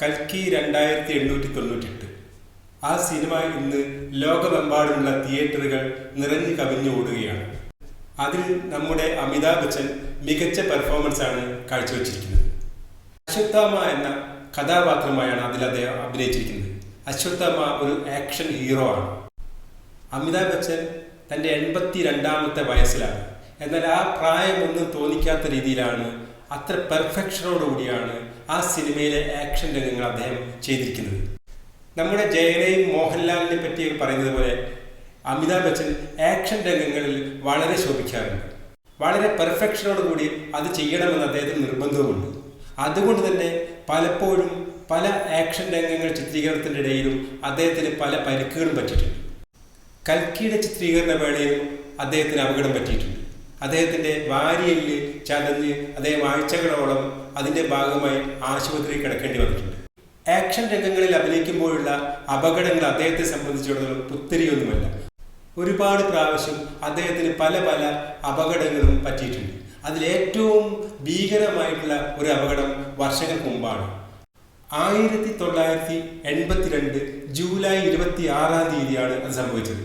കൽക്കി രണ്ടായിരത്തി എണ്ണൂറ്റി തൊണ്ണൂറ്റെട്ട് ആ സിനിമ ഇന്ന് ലോകമെമ്പാടുമുള്ള തിയേറ്ററുകൾ നിറഞ്ഞു കവിഞ്ഞു ഓടുകയാണ്. അതിൽ നമ്മുടെ അമിതാഭ് ബച്ചൻ മികച്ച പെർഫോമൻസ് ആണ് കാഴ്ചവെച്ചിരിക്കുന്നത്. അശ്വത്ഥാമ എന്ന കഥാപാത്രമായാണ് അതിൽ അദ്ദേഹം അഭിനയിച്ചിരിക്കുന്നത്. അശ്വത്ഥാമ ഒരു ആക്ഷൻ ഹീറോ ആണ്. അമിതാഭ് ബച്ചൻ തന്റെ എൺപത്തി രണ്ടാമത്തെ വയസ്സിലാണ്. എന്നാൽ ആ പ്രായമൊന്നും തോന്നിക്കാത്ത രീതിയിലാണ് അത്ര പെർഫെക്ഷനോടുകൂടിയാണ് ആ സിനിമയിലെ ആക്ഷൻ രംഗങ്ങൾ അദ്ദേഹം ചെയ്തിരിക്കുന്നത്. നമ്മുടെ ജയനെയും മോഹൻലാലിനെ പറ്റി പറയുന്നത് പോലെ അമിതാഭ് ബച്ചൻ ആക്ഷൻ രംഗങ്ങളിൽ വളരെ ശോഭിക്കാറുണ്ട്. വളരെ പെർഫെക്ഷനോടുകൂടി അത് ചെയ്യണമെന്ന് അദ്ദേഹത്തിന് നിർബന്ധവുമുണ്ട്. അതുകൊണ്ട് തന്നെ പലപ്പോഴും പല ആക്ഷൻ രംഗങ്ങൾ ചിത്രീകരണത്തിന്റെ ഇടയിലും അദ്ദേഹത്തിന് പല പരിക്കുകളും പറ്റിയിട്ടുണ്ട്. കൽക്കിയുടെ ചിത്രീകരണ വേളയിലും അദ്ദേഹത്തിന് അപകടം പറ്റിയിട്ടുണ്ട്. അദ്ദേഹത്തിന്റെ വാരിയലിൽ ചതഞ്ഞ് അദ്ദേഹം ആഴ്ചകളോളം അതിന്റെ ഭാഗമായി ആശുപത്രിയിൽ കിടക്കേണ്ടി വന്നിട്ടുണ്ട്. ആക്ഷൻ രംഗങ്ങളിൽ അഭിനയിക്കുമ്പോഴുള്ള അപകടങ്ങൾ അദ്ദേഹത്തെ സംബന്ധിച്ചിടത്തോളം പുത്തിരിയൊന്നുമല്ല. ഒരുപാട് പ്രാവശ്യം അദ്ദേഹത്തിന് പല പല അപകടങ്ങളും പറ്റിയിട്ടുണ്ട്. അതിലേറ്റവും ഭീകരമായിട്ടുള്ള ഒരു അപകടം വർഷങ്ങൾക്ക് മുമ്പാണ്. ആയിരത്തി തൊള്ളായിരത്തി എൺപത്തിരണ്ട് ജൂലൈ ഇരുപത്തി ആറാം തീയതിയാണ് അത് സംഭവിച്ചത്.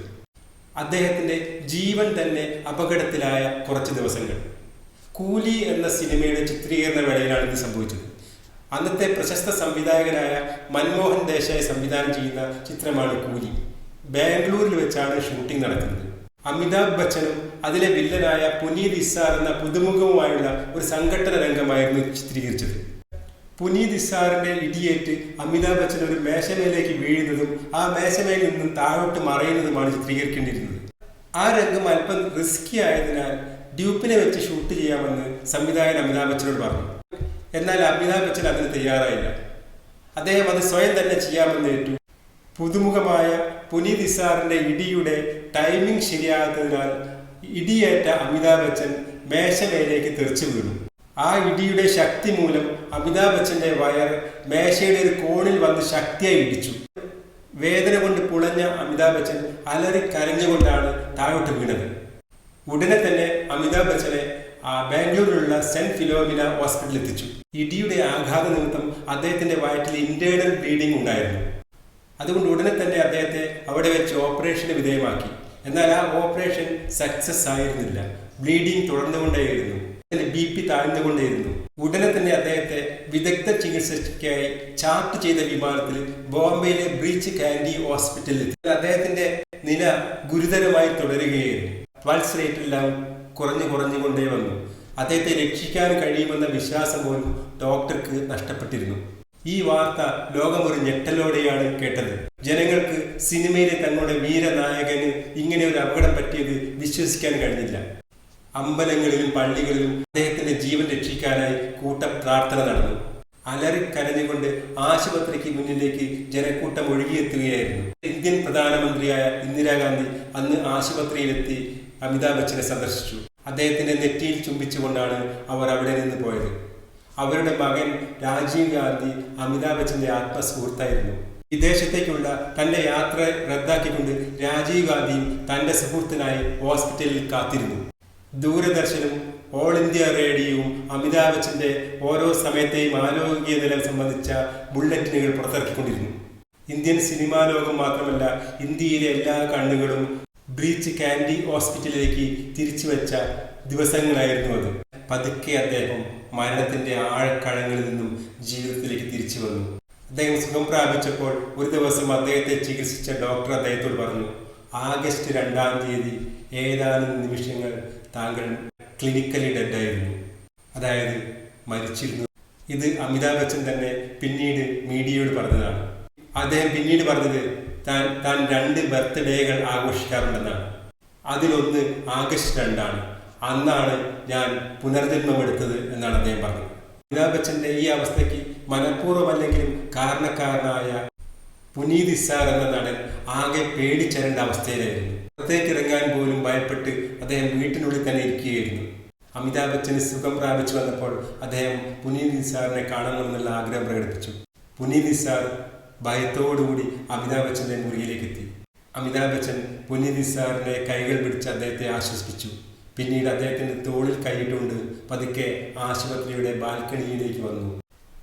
അദ്ദേഹത്തിന്റെ ജീവൻ തന്നെ അപകടത്തിലായ കുറച്ച് ദിവസങ്ങൾ. കൂലി എന്ന സിനിമയുടെ ചിത്രീകരണ വേളയിലാണ് ഇത് സംഭവിച്ചത്. അന്നത്തെ പ്രശസ്ത സംവിധായകനായ മൻമോഹൻ ദേശായി സംവിധാനം ചെയ്യുന്ന ചിത്രമാണ് കൂലി. ബാംഗ്ലൂരിൽ വെച്ചാണ് ഷൂട്ടിംഗ് നടക്കുന്നത്. അമിതാഭ് ബച്ചനും അതിലെ വില്ലനായ പുനീത് ഇസാർ എന്ന പുതുമുഖവുമായുള്ള ഒരു സംഘട്ടന രംഗമായിരുന്നു ചിത്രീകരിച്ചത്. പുനീത് ഇസാറിന്റെ ഇടിയേറ്റ് അമിതാഭ് ബച്ചൻ ഒരു മേശമേലേക്ക് വീഴുന്നതും ആ മേശമേൽ നിന്നും താഴോട്ട് മറയുന്നതുമാണ് ചിത്രീകരിക്കേണ്ടിയിരുന്നത്. ആ രംഗം അല്പം റിസ്കി ആയതിനാൽ ഡ്യൂപ്പിനെ വെച്ച് ഷൂട്ട് ചെയ്യാമെന്ന് സംവിധായകൻ അമിതാഭ് ബച്ചനോട് പറഞ്ഞു. എന്നാൽ അമിതാഭ് ബച്ചൻ അതിന് തയ്യാറായില്ല. അദ്ദേഹം അത് സ്വയം തന്നെ ചെയ്യാമെന്ന് ഏറ്റു. പുതുമുഖമായ പുനീത് ഇസാറിന്റെ ഇടിയുടെ ടൈമിംഗ് ശരിയാകാത്തതിനാൽ ഇടിയേറ്റ അമിതാഭ് ബച്ചൻ മേശമേലേക്ക് തെറിച്ചു വീണു. ആ ഇടിയുടെ ശക്തി മൂലം അമിതാഭ് ബച്ചന്റെ വയർ മേശയുടെ ഒരു കോണിൽ വന്ന് ശക്തിയായി ഇടിച്ചു. വേദന കൊണ്ട് പുളഞ്ഞ അമിതാഭ് ബച്ചൻ അലറി കരഞ്ഞുകൊണ്ടാണ് താഴോട്ട് വീണത്. ഉടനെ തന്നെ അമിതാഭ് ബച്ചനെ ബാംഗ്ലൂരിലുള്ള സെന്റ് ഫിലോമിന ഹോസ്പിറ്റലിൽ എത്തിച്ചു. ഇടിയുടെ ആഘാത നിമിത്തം അദ്ദേഹത്തിന്റെ വയറ്റിൽ ഇന്റേണൽ ബ്ലീഡിംഗ് ഉണ്ടായിരുന്നു. അതുകൊണ്ട് ഉടനെ തന്നെ അദ്ദേഹത്തെ അവിടെ വെച്ച് ഓപ്പറേഷന് വിധേയമാക്കി. എന്നാൽ ആ ഓപ്പറേഷൻ സക്സസ് ആയിരുന്നില്ല. ബ്ലീഡിംഗ് തുടർന്നുകൊണ്ടേയിരുന്നു. ബി പി താഴ്ന്നുകൊണ്ടേയിരുന്നു. ഉടനെ തന്നെ അദ്ദേഹത്തെ വിദഗ്ധ ചികിത്സയ്ക്കായി ചാർട്ട് ചെയ്ത വിമാനത്തിൽ ബോംബെയിലെ ബ്രീച്ച് കാൻഡി ഹോസ്പിറ്റലിൽ അദ്ദേഹത്തിന്റെ നില ഗുരുതരമായി തുടരുകയായിരുന്നു. പൾസ് റേറ്റ് എല്ലാം കുറഞ്ഞു കുറഞ്ഞുകൊണ്ടേ വന്നു. അദ്ദേഹത്തെ രക്ഷിക്കാൻ കഴിയുമെന്ന വിശ്വാസം പോലും ഡോക്ടർക്ക് നഷ്ടപ്പെട്ടിരുന്നു. ഈ വാർത്ത ലോകം ഒരു ഞെട്ടലോടെയാണ് കേട്ടത്. ജനങ്ങൾക്ക് സിനിമയിലെ തങ്ങളുടെ വീരനായകന് ഇങ്ങനെ ഒരു അപകടം പറ്റിയത് വിശ്വസിക്കാൻ കഴിഞ്ഞില്ല. അമ്പലങ്ങളിലും പള്ളികളിലും അദ്ദേഹത്തിന്റെ ജീവൻ രക്ഷിക്കാനായി കൂട്ട പ്രാർത്ഥന നടന്നു. അലറിക്കരഞ്ഞുകൊണ്ട് ആശുപത്രിക്ക് മുന്നിലേക്ക് ജനക്കൂട്ടം ഒഴുകിയെത്തുകയായിരുന്നു. ഇന്ത്യൻ പ്രധാനമന്ത്രിയായ ഇന്ദിരാഗാന്ധി അന്ന് ആശുപത്രിയിലെത്തി അമിതാഭ് ബച്ചനെ സന്ദർശിച്ചു. അദ്ദേഹത്തിന്റെ നെറ്റിയിൽ ചുംബിച്ചുകൊണ്ടാണ് അവർ അവിടെ നിന്ന് പോയത്. അവരുടെ മകൻ രാജീവ് ഗാന്ധി അമിതാഭ് ബച്ചന്റെ ആത്മസുഹൃത്തായിരുന്നു വിദേശത്തേക്കുള്ള തന്റെ യാത്ര റദ്ദാക്കിക്കൊണ്ട് രാജീവ് ഗാന്ധിയും തന്റെ സുഹൃത്തിനായി ഹോസ്പിറ്റലിൽ കാത്തിരുന്നു. ദൂരദർശനും ഓൾ ഇന്ത്യ റേഡിയോയും അമിതാഭ് ബച്ചന്റെ ഓരോ സമയത്തെയും ആരോഗ്യ നില സംബന്ധിച്ച ബുള്ളറ്റിനുകൾ പുറത്തിറക്കിക്കൊണ്ടിരുന്നു. ഇന്ത്യൻ സിനിമാ ലോകം മാത്രമല്ല ഇന്ത്യയിലെ എല്ലാ കണ്ണുകളും ബ്രീച്ച് കാൻഡി ഹോസ്പിറ്റലിലേക്ക് തിരിച്ചു വെച്ച ദിവസങ്ങളായിരുന്നു അത്. പതുക്കെ അദ്ദേഹം മരണത്തിന്റെ ആഴക്കഴങ്ങളിൽ നിന്നും ജീവിതത്തിലേക്ക് തിരിച്ചു വന്നു അദ്ദേഹം സുഖം പ്രാപിച്ചപ്പോൾ ഒരു ദിവസം അദ്ദേഹത്തെ ചികിത്സിച്ച ഡോക്ടർ അദ്ദേഹത്തോട് പറഞ്ഞു ആഗസ്റ്റ് രണ്ടാം തീയതി ഏതാനും നിമിഷങ്ങൾ താങ്കൾ ക്ലിനിക്കലി ഡെഡായിരുന്നു അതായത് മരിച്ചിരുന്നു. ഇത് അമിതാഭ് ബച്ചൻ തന്നെ പിന്നീട് മീഡിയയോട് പറഞ്ഞതാണ്. അദ്ദേഹം പിന്നീട് പറഞ്ഞത് താൻ താൻ രണ്ട് ബർത്ത്ഡേകൾ ആഘോഷിക്കാറുണ്ടെന്നാണ്. അതിലൊന്ന് ആഗസ്റ്റ് രണ്ടാണ്. അന്നാണ് ഞാൻ പുനർജന്മമെടുത്തത് എന്നാണ് അദ്ദേഹം പറഞ്ഞത്. അമിതാഭ് ബച്ചന്റെ ഈ അവസ്ഥയ്ക്ക് മനഃപൂർവമല്ലെങ്കിലും കാരണക്കാരനായ പുനീത് ഇസാർ എന്ന നടൻ ആകെ പേടിച്ചരേണ്ട അവസ്ഥയിലായിരുന്നു. പുറത്തേക്ക് ഇറങ്ങാൻ പോലും ഭയപ്പെട്ട് അദ്ദേഹം വീട്ടിനുള്ളിൽ തന്നെ ഇരിക്കുകയായിരുന്നു. അമിതാഭ് ബച്ചന് സുഖം പ്രാപിച്ചു വന്നപ്പോൾ അദ്ദേഹം പുനീത് ഇസാറിനെ കാണണമെന്നുള്ള ആഗ്രഹം പ്രകടിപ്പിച്ചു. പുനീത് ഇസാർ ഭയത്തോടുകൂടി അമിതാഭ് ബച്ചന്റെ മുറിയിലേക്ക് എത്തി അമിതാഭ് ബച്ചൻ പുനീതി ഇസാറിന്റെ കൈകൾ പിടിച്ച് അദ്ദേഹത്തെ ആശ്വസിപ്പിച്ചു. പിന്നീട് അദ്ദേഹത്തിന്റെ തോളിൽ കൈയിട്ടുകൊണ്ട് പതുക്കെ ആശുപത്രിയുടെ ബാൽക്കണിയിലേക്ക് വന്നു.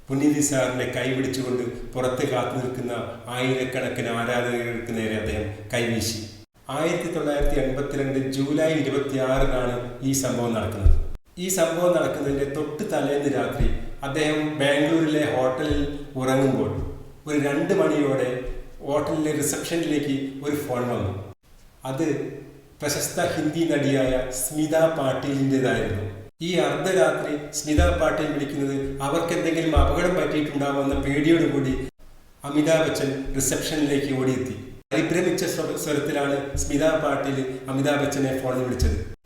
പുണ്യതി സാറിനെ കൈപിടിച്ചുകൊണ്ട് പുറത്ത് കാത്തു നിൽക്കുന്ന ആയിരക്കണക്കിന് ആരാധകർക്ക് നേരെ അദ്ദേഹം കൈവീശി. ആയിരത്തി തൊള്ളായിരത്തി എൺപത്തിരണ്ട് ജൂലൈ ഇരുപത്തിയാറിനാണ് ഈ സംഭവം നടക്കുന്നത്. ഈ സംഭവം നടക്കുന്നതിന്റെ തൊട്ട് തലേന്ന് രാത്രി അദ്ദേഹം ബാംഗ്ലൂരിലെ ഹോട്ടലിൽ ഉറങ്ങുമ്പോൾ ഒരു രണ്ട് മണിയോടെ ഹോട്ടലിലെ റിസപ്ഷനിലേക്ക് ഒരു ഫോൺ വന്നു. അത് പ്രശസ്ത ഹിന്ദി നടിയായ സ്മിത പാട്ടീലിന്റെതായിരുന്നു. ഈ അർദ്ധരാത്രി സ്മിത പാട്ടീൽ വിളിക്കുന്നത് അവർക്ക് എന്തെങ്കിലും അപകടം പറ്റിയിട്ടുണ്ടാവുമെന്ന പേടിയോടുകൂടി അമിതാഭ് ബച്ചൻ റിസപ്ഷനിലേക്ക് ഓടിയെത്തി. പരിഭ്രമിച്ച സ്വ- സ്വരത്തിലാണ് സ്മിത പാട്ടീൽ അമിതാഭ് ബച്ചനെ ഫോണിൽ വിളിച്ചത്.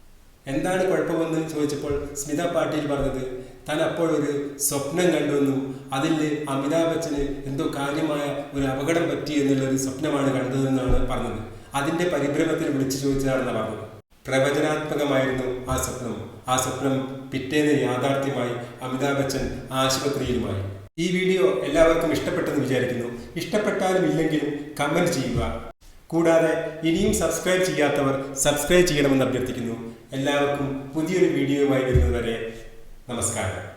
എന്താണ് കുഴപ്പമെന്ന് ചോദിച്ചപ്പോൾ സ്മിത പാട്ടീൽ പറഞ്ഞത് താൻ അപ്പോഴൊരു സ്വപ്നം കണ്ടുവന്നു. അതിൽ അമിതാഭ് ബച്ചന് എന്തോ കാര്യമായ ഒരു അപകടം പറ്റി എന്നുള്ളൊരു സ്വപ്നമാണ് കണ്ടതെന്നാണ് പറഞ്ഞത്. അതിന്റെ പരിഭ്രമത്തിൽ വിളിച്ചു ചോദിച്ചതാണെന്ന് പറഞ്ഞത്. പ്രവചനാത്മകമായിരുന്നു ആ സ്വപ്നം. ആ സ്വപ്നം പിറ്റേന്ന് യാഥാർത്ഥ്യമായി അമിതാഭ് ബച്ചൻ ആശുപത്രിയിലുമായി. ഈ വീഡിയോ എല്ലാവർക്കും ഇഷ്ടപ്പെട്ടെന്ന് വിചാരിക്കുന്നു. ഇഷ്ടപ്പെട്ടാലും ഇല്ലെങ്കിലും കമന്റ് ചെയ്യുക. കൂടാതെ ഇനിയും സബ്സ്ക്രൈബ് ചെയ്യാത്തവർ സബ്സ്ക്രൈബ് ചെയ്യണമെന്ന് അഭ്യർത്ഥിക്കുന്നു. എല്ലാവർക്കും പുതിയൊരു വീഡിയോയുമായി വരുന്നതുവരെ നമസ്കാരം